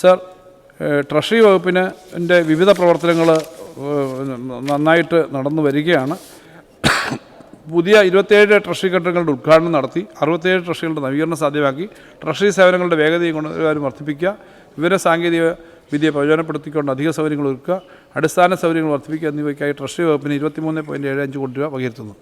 Sir treasury വകുപ്പിന് എന്റെ വിവിധ പ്രവർത്തനങ്ങൾ നന്നായിട്ട് നടന്നു വരികയാണ്. പുതിയ ഇരുപത്തേഴ് ട്രഷറി കെട്ടിടങ്ങളുടെ ഉദ്ഘാടനം നടത്തി അറുപത്തേഴ് ട്രഷറികളുടെ നവീകരണം സാധ്യമാക്കി ട്രഷറി സേവനങ്ങളുടെ വേഗതയും ഗുണനിലവാരം വർദ്ധിപ്പിക്കുക വിവര സാങ്കേതിക വിദ്യ പ്രയോജനപ്പെടുത്തിക്കൊണ്ട് അധിക സൗകര്യങ്ങൾ ഒരുക്കുക അടിസ്ഥാന സൗകര്യങ്ങൾ വർദ്ധിപ്പിക്കുക എന്നിവയ്ക്കായി ട്രഷറി വകുപ്പിന് ഇരുപത്തിമൂന്ന് പോയിന്റ് ഏഴ് അഞ്ച് കോടി രൂപ വകയിരുത്തുന്നു.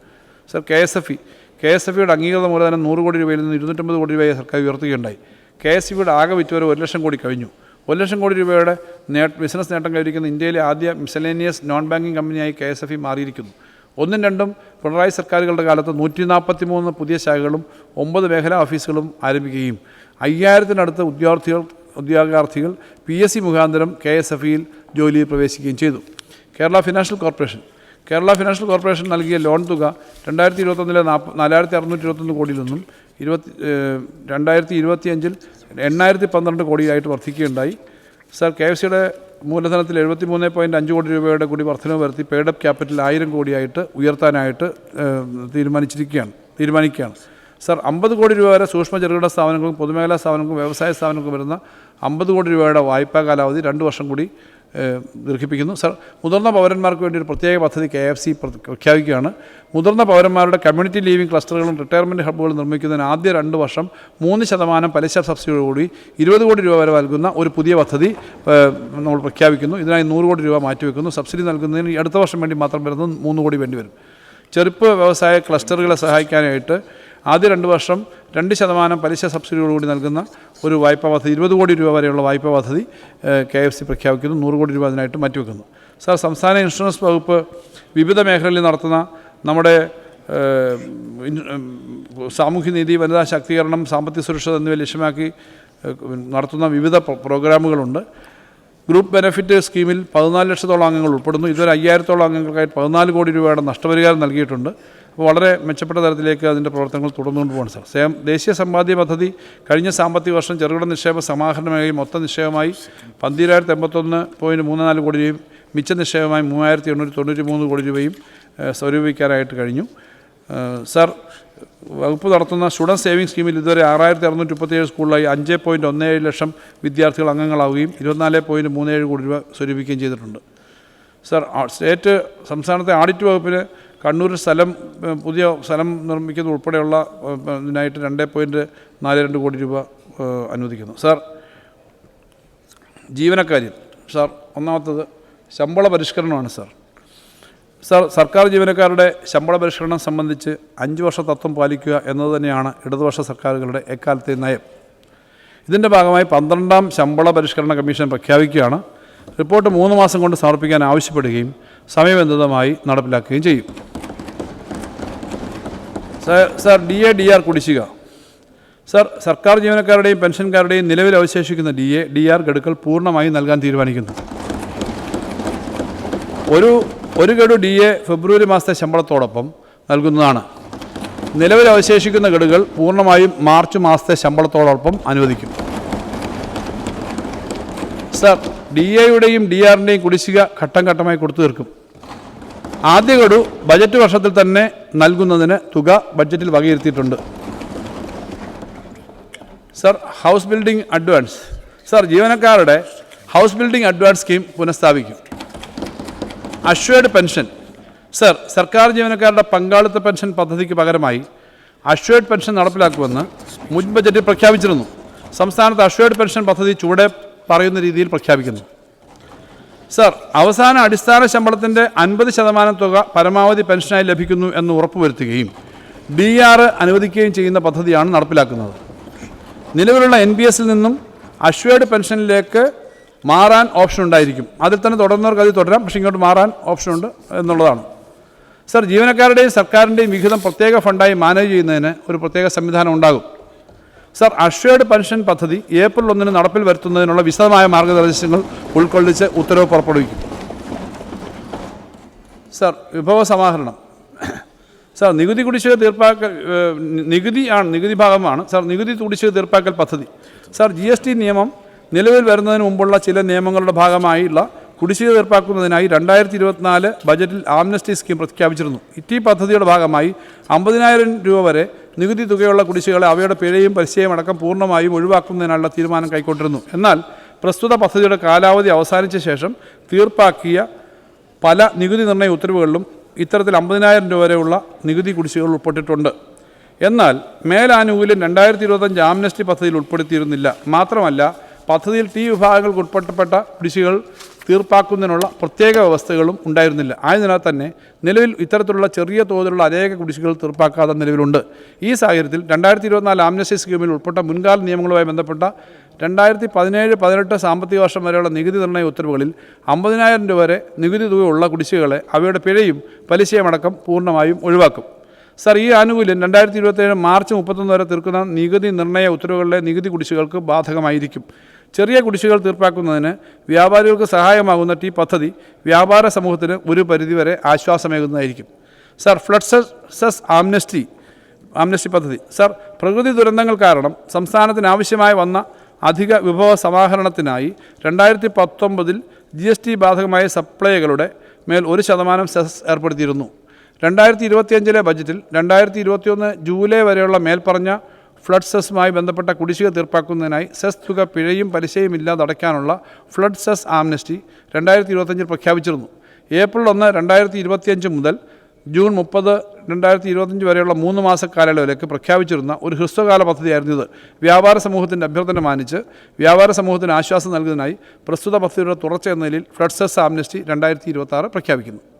Sir K S F E K S F ഇയുടെ അംഗീകൃത മൂലധനം നൂറ് കോടി രൂപയിൽ നിന്ന് ഇരുന്നൂറ്റമ്പത് കോടി രൂപയായി സർക്കാർ ഉയർത്തുകയുണ്ടായി. കെ എസ് ഇയുടെ ആകെ വിറ്റുവരെ ഒരു ലക്ഷം കോടി കഴിഞ്ഞു. ഒരു ലക്ഷം കോടി രൂപയുടെ നേ ബിസിനസ് നേട്ടം കൈവരിക്കുന്ന ഇന്ത്യയിലെ ആദ്യ മിസലേനിയസ് നോൺ ബാങ്കിംഗ് കമ്പനിയായി കെ എസ് എഫ് ഇ മാറിയിരിക്കുന്നു. ഒന്നും രണ്ടും പിണറായി സർക്കാരുകളുടെ കാലത്ത് നൂറ്റി നാൽപ്പത്തി മൂന്ന് പുതിയ ശാഖകളും ഒമ്പത് മേഖലാ ഓഫീസുകളും ആരംഭിക്കുകയും അയ്യായിരത്തിനടുത്ത് ഉദ്യോഗാർത്ഥികൾ ഉദ്യോഗാർത്ഥികൾ പി എസ് സി മുഖാന്തരം കെ എസ് എഫ് ഇയിൽ ജോലിയിൽ പ്രവേശിക്കുകയും ചെയ്തു. Kerala financial corporation Kerala financial corporation നൽകിയ ലോൺ തുക രണ്ടായിരത്തി ഇരുപത്തൊന്നിലെ നാൽപ്പ നാലായിരത്തി അറുന്നൂറ്റി ഇരുപത്തൊന്ന് കോടിയിൽ നിന്നും ഇരുപത്തി രണ്ടായിരത്തി ഇരുപത്തിയഞ്ചിൽ എണ്ണായിരത്തി പന്ത്രണ്ട് കോടിയായിട്ട് വർദ്ധിക്കുകയുണ്ടായി. സർ കെ എഫ് സിയുടെ മൂലധനത്തിൽ എഴുപത്തി മൂന്ന് പോയിന്റ് അഞ്ച് കോടി രൂപയുടെ കൂടി വർധനവ് വരുത്തി പെയ്ഡപ്പ് ക്യാപിറ്റൽ ആയിരം കോടിയായിട്ട് ഉയർത്താനായിട്ട് തീരുമാനിച്ചിരിക്കുകയാണ് തീരുമാനിക്കുകയാണ്. സർ അമ്പത് കോടി രൂപ വരെ സൂക്ഷ്മ ചെറുകിട സ്ഥാപനങ്ങൾക്കും പൊതുമേഖലാ സ്ഥാപനങ്ങൾക്കും വ്യവസായ സ്ഥാപനങ്ങൾക്കും വരുന്ന അമ്പത് കോടി രൂപയുടെ വായ്പാ കാലാവധി രണ്ട് വർഷം കൂടി ദീർഘിപ്പിക്കുന്നു. സർ മുതിർന്ന പൗരന്മാർക്ക് വേണ്ടി ഒരു പ്രത്യേക പദ്ധതി കെ എഫ് സി പ്രഖ്യാപിക്കുകയാണ്. മുതിർന്ന പൗരന്മാരുടെ കമ്മ്യൂണിറ്റി ലീവിംഗ് ക്ലസ്റ്ററുകളും റിട്ടയർമെന്റ് ഹബ്ബുകളും നിർമ്മിക്കുന്നതിന് ആദ്യ രണ്ട് വർഷം മൂന്ന് ശതമാനം പലിശ സബ്സിഡിയോടുകൂടി ഇരുപത് കോടി രൂപ വരെ നൽകുന്ന ഒരു പുതിയ പദ്ധതി നമ്മൾ പ്രഖ്യാപിക്കുന്നു. ഇതിനായി നൂറ് കോടി രൂപ മാറ്റിവെക്കുന്നു. സബ്സിഡി നൽകുന്നതിന് അടുത്ത വർഷം വേണ്ടി മാത്രം വരുന്നത് മൂന്ന് കോടി വേണ്ടി വരും. ചെറുപ്പ് വ്യവസായ ക്ലസ്റ്ററുകളെ സഹായിക്കാനായിട്ട് ആദ്യ രണ്ട് വർഷം രണ്ട് ശതമാനം പലിശ സബ്സിഡിയോടുകൂടി നൽകുന്ന ഒരു വായ്പാ പദ്ധതി ഇരുപത് കോടി രൂപ വരെയുള്ള വായ്പാ പദ്ധതി കെ എഫ് സി പ്രഖ്യാപിക്കുന്നു. നൂറ് കോടി രൂപ അതിനായിട്ട് മാറ്റിവെക്കുന്നു. സാർ സംസ്ഥാന ഇൻഷുറൻസ് വകുപ്പ് വിവിധ മേഖലകളിൽ നടത്തുന്ന നമ്മുടെ സാമൂഹ്യനീതി വനിതാ ശാക്തീകരണം സാമ്പത്തിക സുരക്ഷ എന്നിവ ലക്ഷ്യമാക്കി നടത്തുന്ന വിവിധ പ്രോഗ്രാമുകളുണ്ട്. ഗ്രൂപ്പ് ബെനഫിറ്റ് സ്കീമിൽ പതിനാല് ലക്ഷത്തോളം അംഗങ്ങൾ ഉൾപ്പെടുന്നു. ഇതുവരെ അയ്യായിരത്തോളം അംഗങ്ങൾക്കായി പതിനാല് കോടി രൂപയുടെ നഷ്ടപരിഹാരം നൽകിയിട്ടുണ്ട്. അപ്പോൾ വളരെ മെച്ചപ്പെട്ട തരത്തിലേക്ക് അതിന്റെ പ്രവർത്തനങ്ങൾ തുടർന്നുകൊണ്ട് പോകണം സാർ. സേം ദേശീയ സമ്പാദ്യ പദ്ധതി കഴിഞ്ഞ സാമ്പത്തിക വർഷം ചെറുകിട നിക്ഷേപ സമാഹരണമായി മൊത്ത നിക്ഷേപമായി പന്തിരായിരത്തി എൺപത്തൊന്ന് പോയിന്റ് മൂന്ന് നാല് കോടി രൂപയും മിച്ച നിക്ഷേപമായി മൂവായിരത്തി എണ്ണൂറ്റി തൊണ്ണൂറ്റി മൂന്ന് കോടി രൂപയും സ്വരൂപിക്കാനായിട്ട് കഴിഞ്ഞു. സാർ വകുപ്പ് നടത്തുന്ന സ്റ്റുഡന്റ് സേവിംഗ് സ്കീമിൽ ഇതുവരെ ആറായിരത്തി അറുന്നൂറ്റി മുപ്പത്തിയേഴ് സ്കൂളിലായി അഞ്ച് പോയിന്റ് ഒന്ന് ഏഴ് ലക്ഷം വിദ്യാർത്ഥികൾ അംഗങ്ങളാവുകയും ഇരുപത്തിനാല് പോയിന്റ് മൂന്ന് ഏഴ് കോടി രൂപ സ്വരൂപിക്കുകയും ചെയ്തിട്ടുണ്ട്. സർ സ്റ്റേറ്റ് സംസ്ഥാനത്തെ ആഡിറ്റ് വകുപ്പിന് കണ്ണൂർ സ്ഥലം പുതിയ സ്ഥലം നിർമ്മിക്കുന്ന ഉൾപ്പെടെയുള്ള ഇതിനായിട്ട് രണ്ട് പോയിന്റ് നാല് രണ്ട് കോടി രൂപ അനുവദിക്കുന്നു. സാർ ജീവനക്കാരിൽ സർ ഒന്നാമത്തത് ശമ്പള പരിഷ്കരണമാണ് സാർ. സർക്കാർ ജീവനക്കാരുടെ ശമ്പള പരിഷ്കരണം സംബന്ധിച്ച് അഞ്ച് വർഷ തത്വം പാലിക്കുക എന്നത് തന്നെയാണ് ഇടതുപക്ഷ സർക്കാരുകളുടെ എക്കാലത്തെ നയം. ഇതിന്റെ ഭാഗമായി പന്ത്രണ്ടാം ശമ്പള പരിഷ്കരണ കമ്മീഷൻ പ്രഖ്യാപിക്കുകയാണ്. റിപ്പോർട്ട് മൂന്ന് മാസം കൊണ്ട് സമർപ്പിക്കാൻ ആവശ്യപ്പെടുകയും സമയബന്ധിതമായി നടപ്പിലാക്കുകയും ചെയ്യും. Sir sir D A D R കുടിശ്ശിക. സാർ സർക്കാർ ജീവനക്കാരുടെയും പെൻഷൻകാരുടെയും നിലവിൽ അവശേഷിക്കുന്ന ഡി എ ഡി ആർ ഗഡുക്കൾ പൂർണമായും നൽകാൻ തീരുമാനിക്കുന്നു. ഒരു ഒരു ഗഡു ഡി എ ഫെബ്രുവരി മാസത്തെ ശമ്പളത്തോടൊപ്പം നൽകുന്നതാണ്. നിലവിൽ അവശേഷിക്കുന്ന ഗഡുകൾ പൂർണമായും മാർച്ച് മാസത്തെ ശമ്പളത്തോടൊപ്പം അനുവദിക്കും. സർ ഡി എയുടെയും ഡി ആറിന്റെയും കുടിശ്ശിക ഘട്ടം ഘട്ടമായി കൊടുത്തു തീർക്കും. ആദ്യ ഗഡു ബജറ്റ് വർഷത്തിൽ തന്നെ നൽകുന്നതിന് തുക ബഡ്ജറ്റിൽ വകയിരുത്തിയിട്ടുണ്ട്. Sir house building advance. Sir ജീവനക്കാരുടെ house building advance scheme പുനഃസ്ഥാപിക്കും. Assured pension. Sir സർക്കാർ ജീവനക്കാരുടെ പങ്കാളിത്ത പെൻഷൻ പദ്ധതിക്ക് പകരമായി അഷ്വേഡ് പെൻഷൻ നടപ്പിലാക്കുമെന്ന് മുൻ ബജറ്റിൽ പ്രഖ്യാപിച്ചിരുന്നു. സംസ്ഥാനത്ത് അഷ്വേഡ് പെൻഷൻ പദ്ധതി ചുവടെ പറയുന്ന രീതിയിൽ പ്രഖ്യാപിക്കുന്നു. സർ അവസാന അടിസ്ഥാന ശമ്പളത്തിന്റെ അൻപത് ശതമാനം തുക പരമാവധി പെൻഷനായി ലഭിക്കുന്നു എന്ന് ഉറപ്പുവരുത്തുകയും ഡി ആർ അനുവദിക്കുകയും ചെയ്യുന്ന പദ്ധതിയാണ് നടപ്പിലാക്കുന്നത്. നിലവിലുള്ള എൻ പി എസിൽ നിന്നും അഷ്വേഡ് പെൻഷനിലേക്ക് മാറാൻ ഓപ്ഷൻ ഉണ്ടായിരിക്കും. അതിൽ തന്നെ തുടർന്നവർക്ക് അത് തുടരാം. പക്ഷേ ഇങ്ങോട്ട് മാറാൻ ഓപ്ഷൻ ഉണ്ട് എന്നുള്ളതാണ്. സർ ജീവനക്കാരുടെയും സർക്കാരിന്റെയും വിഹിതം പ്രത്യേക ഫണ്ടായി മാനേജ് ചെയ്യുന്നതിന് ഒരു പ്രത്യേക സംവിധാനം ഉണ്ടാകും. സർ അഷ്വേർഡ് പെൻഷൻ പദ്ധതി ഏപ്രിൽ ഒന്നിന് നടപ്പിൽ വരുത്തുന്നതിനുള്ള വിശദമായ മാർഗനിർദ്ദേശങ്ങൾ ഉൾക്കൊള്ളിച്ച് ഉത്തരവ് പുറപ്പെടുവിക്കും. സർ വിഭവ സമാഹരണം. സാർ നികുതി കുടിശ്ശിക തീർപ്പാക്കൽ നികുതി ആണ് നികുതി ഭാഗമാണ്. സാർ നികുതി കുടിശ്ശിക തീർപ്പാക്കൽ പദ്ധതി. സാർ ജി എസ് ടി നിയമം നിലവിൽ വരുന്നതിന് മുമ്പുള്ള ചില നിയമങ്ങളുടെ ഭാഗമായുള്ള കുടിശ്ശിക തീർപ്പാക്കുന്നതിനായി രണ്ടായിരത്തി ഇരുപത്തിനാല് ബജറ്റിൽ ആംനസ്റ്റി സ്കീം പ്രഖ്യാപിച്ചിരുന്നു. ഇറ്റി പദ്ധതിയുടെ ഭാഗമായി അമ്പതിനായിരം രൂപ വരെ നികുതി തുകയുള്ള കുടിശ്ശികളെ അവയുടെ പിഴയും പരിശയം അടക്കം പൂർണമായും ഒഴിവാക്കുന്നതിനുള്ള തീരുമാനം കൈക്കൊണ്ടിരുന്നു. എന്നാൽ പ്രസ്തുത പദ്ധതിയുടെ കാലാവധി അവസാനിച്ച ശേഷം തീർപ്പാക്കിയ പല നികുതി നിർണയ ഉത്തരവുകളിലും ഇത്തരത്തിൽ അമ്പതിനായിരം രൂപ വരെയുള്ള നികുതി കുടിശ്ശികൾ ഉൾപ്പെട്ടിട്ടുണ്ട്. എന്നാൽ മേലാനുകൂല്യം രണ്ടായിരത്തി ഇരുപത്തഞ്ച് ആംനസ്റ്റി പദ്ധതിയിൽ ഉൾപ്പെടുത്തിയിരുന്നില്ല. മാത്രമല്ല പദ്ധതിയിൽ ടി വിഭാഗങ്ങൾക്ക് ഉൾപ്പെട്ടപ്പെട്ട കുടിശ്ശികൾ തീർപ്പാക്കുന്നതിനുള്ള പ്രത്യേക വ്യവസ്ഥകളും ഉണ്ടായിരുന്നില്ല. ആയതിനാൽ തന്നെ നിലവിൽ ഇത്തരത്തിലുള്ള ചെറിയ തോതിലുള്ള അനേക കുടിശ്ശികൾ തീർപ്പാക്കാതെ നിലവിലുണ്ട്. ഈ സാഹചര്യത്തിൽ രണ്ടായിരത്തി ഇരുപത്തിനാല് ആംനസി സ്കീമിൽ ഉൾപ്പെട്ട മുൻകാല നിയമങ്ങളുമായി ബന്ധപ്പെട്ട രണ്ടായിരത്തി പതിനേഴ് പതിനെട്ട് സാമ്പത്തിക വർഷം വരെയുള്ള നികുതി നിർണയ ഉത്തരവുകളിൽ അമ്പതിനായിരം രൂപ വരെ നികുതി ഉള്ള കുടിശ്ശികളെ അവയുടെ പിഴയും പലിശയുമടക്കം പൂർണമായും ഒഴിവാക്കും. സർ ഈ ആനുകൂല്യം രണ്ടായിരത്തി ഇരുപത്തേഴ് മാർച്ച് മുപ്പത്തൊന്ന് വരെ തീർക്കുന്ന നികുതി നിർണയ ഉത്തരവുകളിലെ നികുതി കുടിശ്ശികൾക്ക് ബാധകമായിരിക്കും. ചെറിയ കുടിശ്ശികൾ തീർപ്പാക്കുന്നതിന് വ്യാപാരികൾക്ക് സഹായമാകുന്ന ടീ പദ്ധതി വ്യാപാര സമൂഹത്തിന് ഒരു പരിധിവരെ ആശ്വാസമേകുന്നതായിരിക്കും. Sir flood cess amnesty amnesty പദ്ധതി. സർ പ്രകൃതി ദുരന്തങ്ങൾ കാരണം സംസ്ഥാനത്തിന് ആവശ്യമായി വന്ന അധിക വിഭവ സമാഹരണത്തിനായി രണ്ടായിരത്തി പത്തൊമ്പതിൽ ജി എസ് ടി ബാധകമായ സപ്ലൈകളുടെ മേൽ ഒരു ശതമാനം സെസ് ഏർപ്പെടുത്തിയിരുന്നു. രണ്ടായിരത്തി ഇരുപത്തിയഞ്ചിലെ ബജറ്റിൽ രണ്ടായിരത്തി ഇരുപത്തിയൊന്ന് ജൂലൈ വരെയുള്ള മേൽപ്പറഞ്ഞ ഫ്ലഡ് സെസ്സുമായി ബന്ധപ്പെട്ട കുടിശ്ശിക തീർപ്പാക്കുന്നതിനായി സെസ് തുക പിഴയും പലിശയും ഇല്ലാതെ അടയ്ക്കാനുള്ള ഫ്ലഡ് സെസ് ആംനസ്റ്റി രണ്ടായിരത്തി ഇരുപത്തഞ്ചിൽ പ്രഖ്യാപിച്ചിരുന്നു. ഏപ്രിൽ ഒന്ന് രണ്ടായിരത്തി ഇരുപത്തിയഞ്ച് മുതൽ ജൂൺ മുപ്പത് രണ്ടായിരത്തി ഇരുപത്തഞ്ച് വരെയുള്ള മൂന്ന് മാസ കാലയളവിലേക്ക് പ്രഖ്യാപിച്ചിരുന്ന ഒരു ഹ്രസ്വകാല പദ്ധതിയായിരുന്നു ഇത്. വ്യാപാര സമൂഹത്തിന്റെ അഭ്യർത്ഥന മാനിച്ച് വ്യാപാര സമൂഹത്തിന് ആശ്വാസം നൽകുന്നതിനായി പ്രസ്തുത പദ്ധതിയുടെ തുടർച്ച എന്ന നിലയിൽ ഫ്ലഡ് സെസ് ആംനസ്റ്റി രണ്ടായിരത്തി പ്രഖ്യാപിക്കുന്നു.